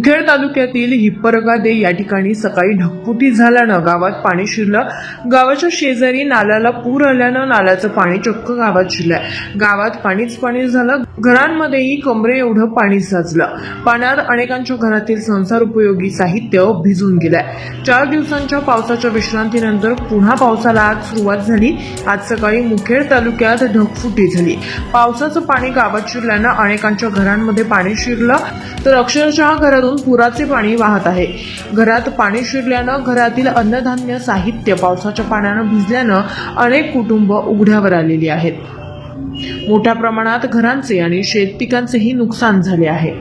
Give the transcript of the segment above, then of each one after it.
मुखेड तालुक्यातील हिप्परगादे या ठिकाणी सकाळी ढकपुटी झाल्यानं गावात पाणी शिरलं. गावाच्या शेजारी नाल्याला पूर आल्यानं नाल्याचं पाणी चक्क गावात शिरलंय. गावात पाणीच पाणी झालं. घरांमध्येही कमरे एवढं पाणी साचलं. पाण्यात अनेकांच्या घरातील संसार उपयोगी साहित्य भिजून गेलंय. चार दिवसांच्या पावसाच्या विश्रांतीनंतर पुन्हा पावसाला आज सुरुवात झाली. आज सकाळी मुखेड तालुक्यात ढगफुटी झाली. पावसाचं पाणी गावात शिरल्यानं अनेकांच्या घरांमध्ये पाणी शिरलं. तर अक्षरशः घरातून पुराचे पाणी वाहत आहे. घरात पाणी शिरल्यानं घरातील अन्नधान्य साहित्य पावसाच्या पाण्यानं भिजल्यानं अनेक कुटुंब उघड्यावर आलेली आहेत. मोठ्या प्रमाणात घरांचे आणि शेतपिकांचेही नुकसान झाले आहे.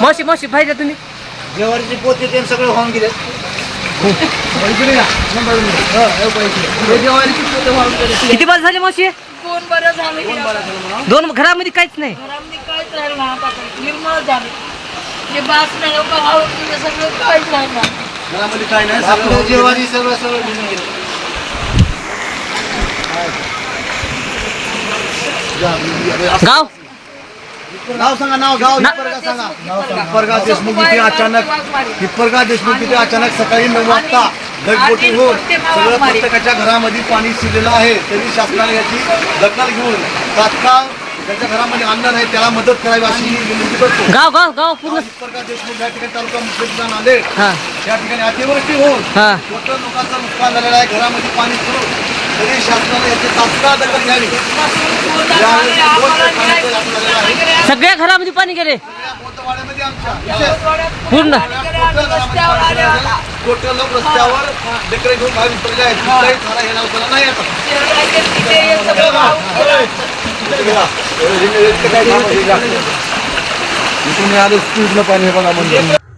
मावशी मावशी पाहिजे तुम्ही. जेवारीचे पोते ते सगळे होऊन गेले किती बाल झाले मावशी? दोन बरं झालं. दोन घरामध्ये काहीच नाही. घरामध्ये काहीच राहिलं नाही आता तर. निर्मळ झालं. जे बास नाही हो सगळं काहीच राहिलं नाही. आपलं जेवारी सगळं सगळं भिजून गेलं. गाव? नाव सांगा नाव गाव हिप्परगा सांगा. हिप्परगा देशमुख इथे अचानक हिप्परगा देशमुख इथे अचानक सकाळी नऊ वाजता ढगफुटी होऊन सगळं प्रत्येकाच्या घरामध्ये पाणी शिरलेलं आहे. तरी शासनाने याची दखल घेऊन तात्काळ ज्याच्या घरामध्ये अन्न नाही त्याला मदत करावी अशी मी विनंती करतो. गाव गाव गाव पूर्ण हिप्परगा देशमुख या ठिकाणी तालुका मुख्य नांदेड हा. या ठिकाणी अतिवृष्टी होऊन मोठं लोकांचं नुकसान झालेलं आहे. घरामध्ये पाणी शिरून तरी शासनाने याची तात्काळ दखल घ्यावी. दोन पाण्याचं झालेलं आहे. सगळ्या घरामध्ये पाणी गेले. पूर्ण. टोटल लोक रस्त्यावर लेकरं घेऊन बाहेर पडले आहेत कुठलाही झाला हे नाव त्याला नाही आता इथून आलं स्पीडनं पाणी हे बघा म्हणजे